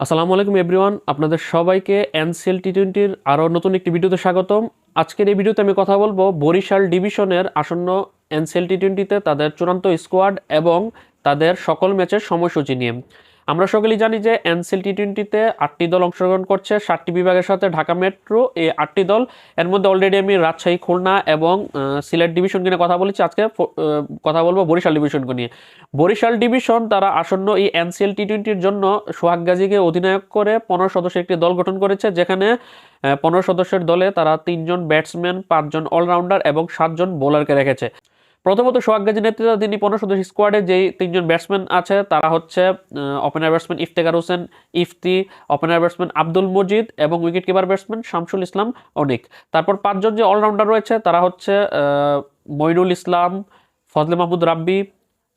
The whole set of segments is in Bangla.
আসসালামু আলাইকুম এভরিওয়ান আপনাদের সবাইকে এনসিএল টি টোয়েন্টির আরও নতুন একটি ভিডিওতে স্বাগতম। আজকের এই ভিডিওতে আমি কথা বলব বরিশাল ডিভিশনের আসন্ন এনসিএল টি টোয়েন্টিতে তাদের চূড়ান্ত স্কোয়াড এবং তাদের সকল ম্যাচের সময়সূচি নিয়ে। আমরা সকলেই জানি যে এনসিএল টি টোয়েন্টিতে আটটি দল অংশগ্রহণ করছে, সাতটি বিভাগের সাথে ঢাকা মেট্রো এই আটটি দল। এর মধ্যে অলরেডি আমি রাজশাহী, খুলনা এবং সিলেট ডিভিশনকে নিয়ে কথা বলেছি। আজকে কথা বলব বরিশাল ডিভিশনকে নিয়ে। বরিশাল ডিভিশন তারা আসন্ন এই এনসিএল টি টোয়েন্টির জন্য সোহাগ গাজীকে অধিনায়ক করে পনেরো সদস্যের একটি দল গঠন করেছে, যেখানে পনেরো সদস্যের দলে তারা তিনজন ব্যাটসম্যান পাঁচজন অলরাউন্ডার এবং সাতজন বোলারকে রেখেছে। প্রথমত সোহাগ গাজী নেতৃত্বে তিনি পনেরো সদস্য স্কোয়াডে যেই তিনজন ব্যাটসম্যান আছে, তারা হচ্ছে opener batsman Iftekhar Hossain, Ifti opener batsman Abdul Majid এবং wicket keeper batsman Shamsul Islam Anik. তারপর পাঁচজন যে অলরাউন্ডার রয়েছে, তারা হচ্ছে মইনুল ইসলাম, ফজলে মাহমুদ রাব্বি,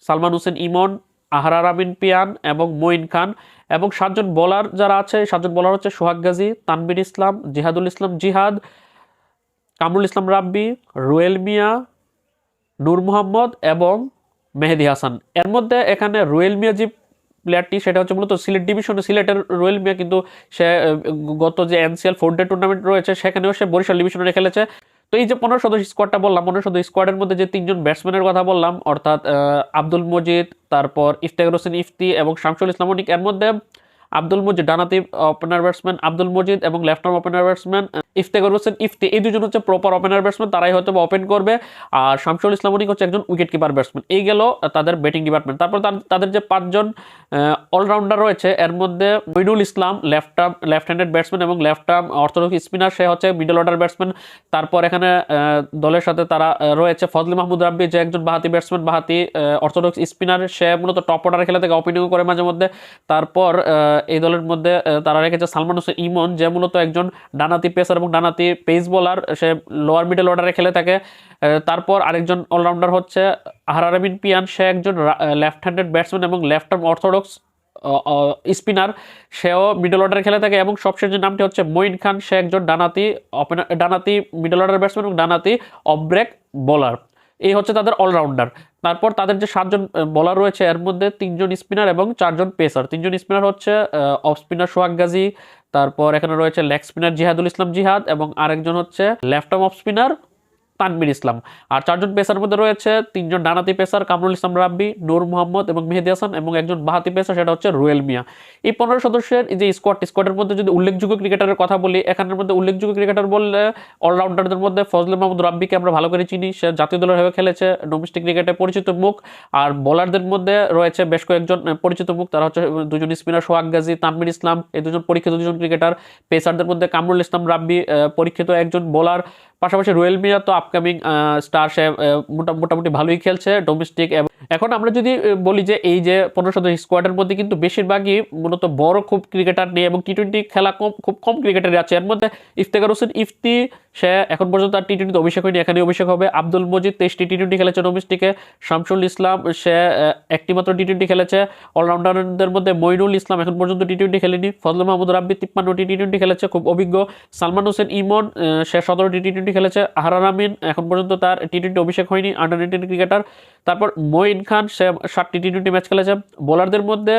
সালমান হোসেন ইমন, আহরার আমিন পিয়ান এবং মঈন খান এবং সাতজন বোলার যারা আছে, সাতজন বোলার হচ্ছে সোহাগ গাজী, তানবির ইসলাম, জিহাদুল ইসলাম জিহাদ, কামরুল ইসলাম রাব্বি, রুয়েল মিয়া নূর মোহাম্মদ এবং মেহেদি হাসান। এর মধ্যে এখানে রুয়েল মিয়া যে প্লেয়ারটি সেটা হচ্ছে মূলত সিলেট ডিভিশনে সিলেটের রুয়েল মিয়া কিন্তু সে গত যে এনসিএল ফোর ডে টুর্নামেন্ট রয়েছে, সেখানেও সে বরিশাল ডিভিশনে খেলেছে। তো এই যে পনেরো সদস্য স্কোয়াডটা বললাম, পনেরো সদস্য স্কোয়াডের মধ্যে যে তিনজন ব্যাটসম্যানের কথা বললাম, অর্থাৎ আব্দুল মজিদ, তারপর ইফতেখার হোসেন ইফতি এবং শামসুল ইসলাম অনিক, এর মধ্যে আব্দুল মজিদ ডানাতি ওপেনার ব্যাটসম্যান আব্দুল মজিদ এবং left arm opener batsman Iftekhar Hossain Ifti, এই দুজন হচ্ছে প্রপার ওপেনার ব্যাটসম্যান তারাই হয়তো ওপেন করবে। আর শামসুল ইসলাম অনিক হচ্ছে একজন উইকেট কিপার ব্যাটসম্যান এই গেল তাদের ব্যাটিং ডিপার্টমেন্ট তারপর তার- তাদের যে পাঁচজন অলরাউন্ডার রয়েছে, এর মধ্যে Mainul Islam left arm left handed batsman এবং লেফট আর্ম অর্থোডক্স স্পিনার সে হচ্ছে মিডল অর্ডার ব্যাটসম্যান তারপর এখানে দলের সাথে তারা রয়েছে ফজলি মাহমুদ রাব্বি, যে একজন বাহাতি ব্যাটসম্যান বাহাতি অর্থোডক্স স্পিনার সে মূলত টপ অর্ডার খেলে থেকে ওপেনিং করে মাঝে মধ্যে। তারপর এই দলের মধ্যে তারা রেখেছে সালমান হোসেন ইমন, যে মূলত একজন ডানাতি পেসার এবং ডানাতি পেস বোলার, সে লোয়ার মিডল অর্ডারে খেলে থাকে। তারপর আরেকজন অলরাউন্ডার হচ্ছে আহরার পিয়ান। সে একজন লেফট হ্যান্ডেড ব্যাটসম্যান এবং লেফট আর্ম অর্থোডক্স স্পিনার সেও মিডল অর্ডারে খেলে থাকে এবং সবশেষ যে নামটি হচ্ছে মঈন খান। সে একজন ডানাতি ওপেনার ডানাতি মিডল অর্ডার ব্যাটসম্যান এবং ডানাতি অফ ব্রেক বোলার এই হচ্ছে তাদের অলরাউন্ডার তারপর তাদের যে সাতজন বোলার রয়েছে, এর মধ্যে তিনজন স্পিনার এবং চারজন পেসার তিনজন স্পিনার হচ্ছে অফ স্পিনার সোহাগ গাজী তারপর এখানে রয়েছে লেগ স্পিনার জিহাদুল ইসলাম জিহাদ এবং আরেকজন হচ্ছে left arm off spinner Tanvir Islam. আর চারজন পেসার মধ্যে রয়েছে তিনজন ডানাতি পেসার কামরুল ইসলাম রাব্বি, নূর মোহাম্মদ এবং মেহেদি হাসান এবং একজন বাহাতি পেসার, সেটা হচ্ছে রুয়েল মিয়া। এই পনেরো সদস্যের যে স্কোয়াড স্কোয়াডের মধ্যে যদি উল্লেখযোগ্য ক্রিকেটারের কথা বলি, এখানের মধ্যে উল্লেখযোগ্য ক্রিকেটার বললে অলরাউন্ডারদের মধ্যে ফজলে মাহমুদ রাব্বিকে আমরা ভালো করে চিনি। সে জাতীয় দলের হয়ে খেলেছে ডোমেস্টিক ক্রিকেটে পরিচিত মুখ। আর বোলারদের মধ্যে রয়েছে বেশ কয়েকজন পরিচিত মুখ। তারা হচ্ছে দুজন স্পিনার সোহাগ গাজী তানমির ইসলাম, এই দুজন পরীক্ষিত দুজন ক্রিকেটার পেসারদের মধ্যে কামরুল ইসলাম রাব্বি পরীক্ষিত একজন বোলার পাশাপাশি রয়েল মিয়া তো আপকামিং স্টার সে মোটা- মোটামুটি ভালোই খেলছে ডোমেস্টিক এখন আমরা যদি বলি যে এই যে পনেরো সদস্য স্কোয়াডের মধ্যে কিন্তু বেশিরভাগই মূলত বড় খুব ক্রিকেটার নেই এবং টি টোয়েন্টি খেলা কম, খুব কম ক্রিকেটারই আছে। এর মধ্যে ইফতেকার হোসেন ইফতি সে এখন পর্যন্ত আর টি টোয়েন্টিতে অভিষেক হয়নি এখানে অভিষেক হবে আব্দুল মজিদ তেইশটি টি টোয়েন্টি খেলেছে ডোমেস্টিকে শামসুল ইসলাম সে একটি মাত্র টি টোয়েন্টি খেলেছে অলরাউন্ডারদের মধ্যে মইনুল ইসলাম এখন পর্যন্ত টি টোয়েন্টি খেলেনি ফজল মাহমুদ রাব্বি তিপ্পান্নটি টি টোয়েন্টি খেলেছে খুব অভিজ্ঞ সালমান হোসেন ইমন সে সতেরোটি টি টোয়েন্টি খেলেছে আহারার আমিন এখন পর্যন্ত তার টি টোয়েন্টি অভিষেক হয়নি আন্ডার নাইনটিন ক্রিকেটার তারপর মঈন খান সে ষাটটি টি টোয়েন্টি ম্যাচ খেলেছে বোলারদের মধ্যে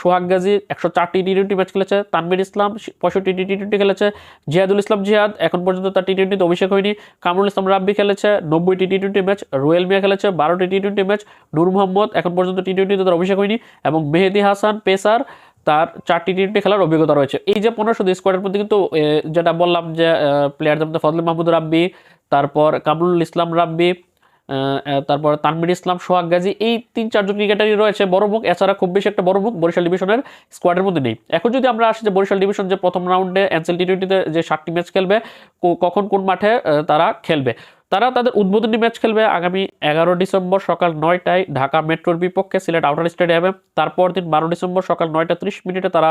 সোহাগ গাজী একশো চারটি টি টোয়েন্টি ম্যাচ খেলেছে তানবির ইসলাম পঁয়ষট্টি টি টোয়েন্টি খেলেছে জিয়াদুল ইসলাম জিহাদ এখন পর্যন্ত তার টি টোয়েন্টিতে অভিষেক হয়নি। কামরুল ইসলাম রাব্বি খেলেছে, নব্বইটি টি টোয়েন্টি ম্যাচ, রুয়েল মিয়া খেলেছে, বারোটি T twenty match, Nur Mohammad এখন পর্যন্ত টি টোয়েন্টিতে তার অভিষেক হয়নি এবং মেহেদি হাসান, পেসার, তার চারটি টি টোয়েন্টি খেলার অভিজ্ঞতা রয়েছে। এই যে পনেরো শুধু স্কোয়াডের মধ্যে কিন্তু যেটা বললাম যে প্লেয়ারদের মধ্যে ফজল মাহমুদ রাব্বি, তারপর কামরুল ইসলাম রাব্বি তারপর তানমির ইসলাম, সোহাগ গাজী, এই তিন, চারজন ক্রিকেটারই রয়েছে। বড় মুখ, এছাড়া খুব বেশি একটা বড় মুখ বরিশাল ডিভিশনের স্কোয়াডের মধ্যে নেই। এখন যদি আমরা আসি যে বরিশাল ডিভিশন যে প্রথম রাউন্ডে এনসেল টি টোয়েন্টিতে যে সাতটি ম্যাচ খেলবে কখন কোন মাঠে তারা খেলবে? তারা তাদের উদ্বোধনী ম্যাচ খেলবে আগামী এগারো ডিসেম্বর সকাল নয়টায় ঢাকা মেট্রোর বিপক্ষে সিলেট আউটার স্টেডিয়ামে। তারপর দিন বারো ডিসেম্বর সকাল নয়টা ত্রিশ মিনিটে তারা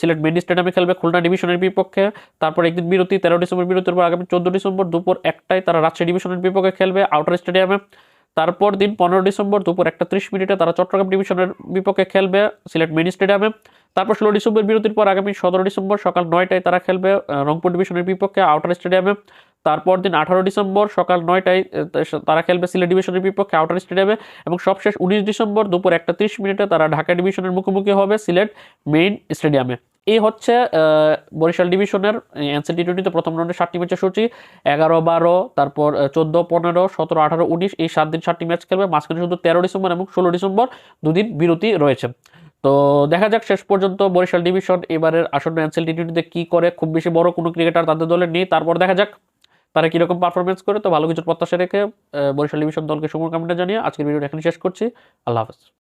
সিলেট মেন স্টেডিয়ামে খেলবে খুলনা ডিভিশনের বিপক্ষে। তারপর একদিন বিরতি, তেরো ডিসেম্বর বিরতির পর আগামী চোদ্দ ডিসেম্বর দুপুর একটায় তারা রাজশাহী ডিভিশনের বিপক্ষে খেলবে আউটার স্টেডিয়ামে। তারপর দিন পনেরো ডিসেম্বর দুপুর একটা ত্রিশ মিনিটে তারা চট্টগ্রাম ডিভিশনের বিপক্ষে খেলবে সিলেট মেন স্টেডিয়ামে। তারপর ষোলো ডিসেম্বর বিরতির পর আগামী সতেরো ডিসেম্বর সকাল নয়টায় তারা খেলবে রংপুর ডিভিশনের বিপক্ষে আউটার স্টেডিয়ামে। তারপর দিন আঠারো ডিসেম্বর সকাল নয়টায় তারা খেলবে সিলেট ডিভিশনের বিপক্ষে আউটার স্টেডিয়ামে এবং সবশেষ উনিশ ডিসেম্বর দুপুর একটা তিরিশ মিনিটে তারা ঢাকা ডিভিশনের মুখোমুখি হবে সিলেট মেইন স্টেডিয়ামে। এই হচ্ছে বরিশাল ডিভিশনের এনসিএল টি টোয়েন্টিতে প্রথম রাউন্ডে সাতটি ম্যাচের সূচি, এগারো, বারো, তারপর চোদ্দ, পনেরো, সতেরো, আঠারো, উনিশ, এই সাত দিন সাতটি ম্যাচ খেলবে। মাঝখানে শুধু তেরো ডিসেম্বর এবং ষোলো ডিসেম্বর দুদিন বিরতি রয়েছে। তো দেখা যাক শেষ পর্যন্ত বরিশাল ডিভিশন এবারের আসন্ন এনসিএল টি টোয়েন্টিতে কী করে, খুব বেশি বড় কোনো ক্রিকেটার তাদের দলে নেই। তারপর দেখা যাক। তারা কীরকম পারফরমেন্স করে, তো ভালো কিছুর প্রত্যাশা রেখে বরিশাল ডিভিশন দলকে শুভকামনা জানিয়ে আজকের ভিডিওটা এখানে শেষ করছি। আল্লাহ হাফেজ।